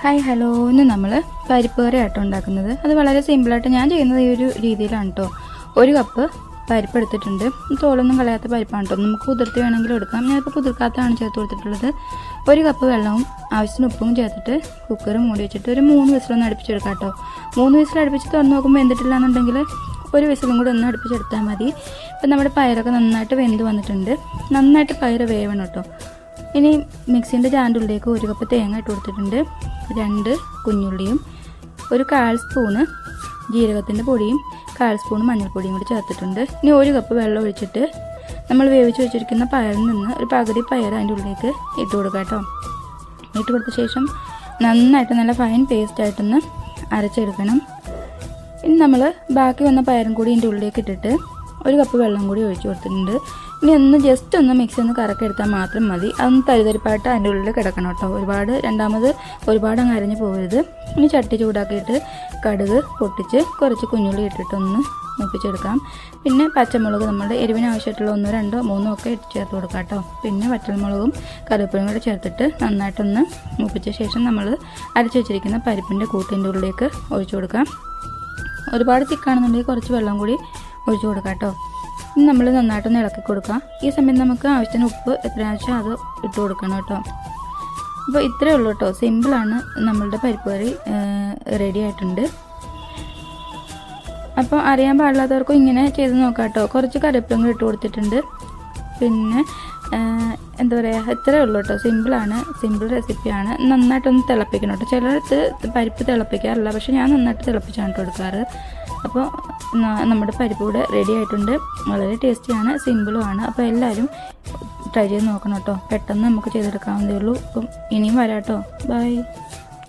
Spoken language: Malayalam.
ഹായ് ഹലോ ഇന്ന് നമ്മൾ പരിപ്പ് കറി ആട്ടോ ഉണ്ടാക്കുന്നത്. അത് വളരെ സിമ്പിളായിട്ട് ഞാൻ ചെയ്യുന്നത് ഈ ഒരു രീതിയിലാണ് കേട്ടോ ഒരു കപ്പ് പരിപ്പ് എടുത്തിട്ടുണ്ട്. തോളൊന്നും കളയാത്ത പരിപ്പാണ് കേട്ടോ നമുക്ക് കുതിർത്തി വേണമെങ്കിൽ എടുക്കാം. ഞാനിപ്പോൾ കുതിർക്കാത്തതാണ് ചേർത്ത് കൊടുത്തിട്ടുള്ളത്. ഒരു കപ്പ് വെള്ളവും ആവശ്യത്തിന് ഉപ്പും ചേർത്തിട്ട് കുക്കർ മൂടി വെച്ചിട്ട് ഒരു മൂന്ന് വിസിലൊന്ന് അടുപ്പിച്ചെടുക്കാം കേട്ടോ മൂന്ന് വിസിൽ അടുപ്പിച്ച് തുറന്ന് നോക്കുമ്പോൾ എന്തിട്ടില്ല എന്നുണ്ടെങ്കിൽ ഒരു വിസിലും കൂടി ഒന്ന് അടുപ്പിച്ചെടുത്താൽ മതി. ഇപ്പം നമ്മുടെ പയറൊക്കെ നന്നായിട്ട് വെന്ത് വന്നിട്ടുണ്ട്. നന്നായിട്ട് പയർ വേവണം കേട്ടോ ഇനി മിക്സിന്റെ ജാറിന്റെ ഒരു കപ്പ് തേങ്ങ ഇട്ട് കൊടുത്തിട്ടുണ്ട്. രണ്ട് കുഞ്ഞുള്ളിയും ഒരു കാൽ സ്പൂണ് ജീരകത്തിന്റെ പൊടിയും കാൽ സ്പൂൺ മഞ്ഞൾപ്പൊടിയും കൂടി ചേർത്തിട്ടുണ്ട്. ഇനി ഒരു കപ്പ് വെള്ളം ഒഴിച്ചിട്ട് നമ്മൾ വേവിച്ച് വെച്ചിരിക്കുന്ന പയറിൽ നിന്ന് ഒരു പകുതി പയർ അതിന്റെ ഉള്ളിലേക്ക് ഇട്ട് കൊടുക്കുക കേട്ടോ. ഇട്ട് കൊടുത്ത ശേഷം നന്നായിട്ട് നല്ല ഫൈൻ പേസ്റ്റായിട്ടൊന്ന് അരച്ചെടുക്കണം. ഇനി നമ്മൾ ബാക്കി വന്ന പയറും കൂടി ഇതിന്റെ ഉള്ളിലേക്ക് ഇട്ടിട്ട് ഒരു കപ്പ് വെള്ളം കൂടി ഒഴിച്ച് കൊടുത്തിട്ടുണ്ട്. ഇനി ഒന്ന് ജസ്റ്റ് ഒന്ന് മിക്സി ഒന്ന് കറക്കെടുത്താൽ മാത്രം മതി. അതൊന്ന് തരിതരിപ്പായിട്ട് അതിന്റെ ഉള്ളിൽ കിടക്കണം കേട്ടോ. ഒരുപാട് രണ്ടാമത് ഒരുപാട് അങ്ങ് അരഞ്ഞ് പോകരുത്. ഇനി ചട്ടി ചൂടാക്കിയിട്ട് കടുക് പൊട്ടിച്ച് കുറച്ച് കുഞ്ഞുള്ളി ഇട്ടിട്ടൊന്ന് മൂപ്പിച്ചെടുക്കാം. പിന്നെ പച്ചമുളക് നമ്മുടെ എരിവിന് ആവശ്യമായിട്ടുള്ള ഒന്നോ രണ്ടോ മൂന്നോ ഒക്കെ ചേർത്ത് കൊടുക്കാം കേട്ടോ. പിന്നെ വറ്റൽമുളകും കറിവേപ്പിലും കൂടെ ചേർത്തിട്ട് നന്നായിട്ടൊന്ന് മൂപ്പിച്ച ശേഷം നമ്മൾ അരച്ചു വെച്ചിരിക്കുന്ന പരിപ്പിന്റെ കൂട്ടിന്റെ ഉള്ളിലേക്ക് ഒഴിച്ചു കൊടുക്കാം. ഒരുപാട് തിക്കാണെന്നുണ്ടെങ്കിൽ കുറച്ച് വെള്ളം കൂടി ഒഴിച്ചു കൊടുക്കാം കേട്ടോ. ഇനി നമ്മൾ നന്നായിട്ടൊന്ന് ഇളക്കി കൊടുക്കാം. ഈ സമയത്ത് നമുക്ക് ആവശ്യത്തിന് ഉപ്പ് എത്രയാവശ്യം അത് ഇട്ട് കൊടുക്കണം കേട്ടോ. അപ്പോൾ ഇത്രയേ ഉള്ളൂ കേട്ടോ. സിമ്പിളാണ് നമ്മളുടെ പരിപ്പ് കറി റെഡി ആയിട്ടുണ്ട്. അപ്പോൾ അറിയാൻ പാടില്ലാത്തവർക്കും ഇങ്ങനെ ചെയ്ത് നോക്കാം കേട്ടോ. കുറച്ച് കറിവേപ്പിലും കൂടി ഇട്ട് കൊടുത്തിട്ടുണ്ട്. പിന്നെ എന്താ പറയുക ഇത്രയേ ഉള്ളൂ കേട്ടോ. സിമ്പിളാണ് സിമ്പിൾ റെസിപ്പിയാണ് നന്നായിട്ടൊന്ന് തിളപ്പിക്കണം കേട്ടോ. ചിലടത്ത് പരിപ്പ് തിളപ്പിക്കാറില്ല. പക്ഷെ ഞാൻ നന്നായിട്ട് തിളപ്പിച്ചാണ് കൊടുക്കാറ് അപ്പോൾ നമ്മുടെ പരിപ്പ് കൂടെ റെഡി ആയിട്ടുണ്ട്. വളരെ ടേസ്റ്റിയാണ് സിമ്പിളുമാണ് അപ്പോൾ എല്ലാവരും ട്രൈ ചെയ്ത് നോക്കണം കേട്ടോ. പെട്ടെന്ന് നമുക്ക് ചെയ്തെടുക്കാവുന്നതേ ഉള്ളൂ. അപ്പം ഇനിയും വരാം കേട്ടോ. ബൈ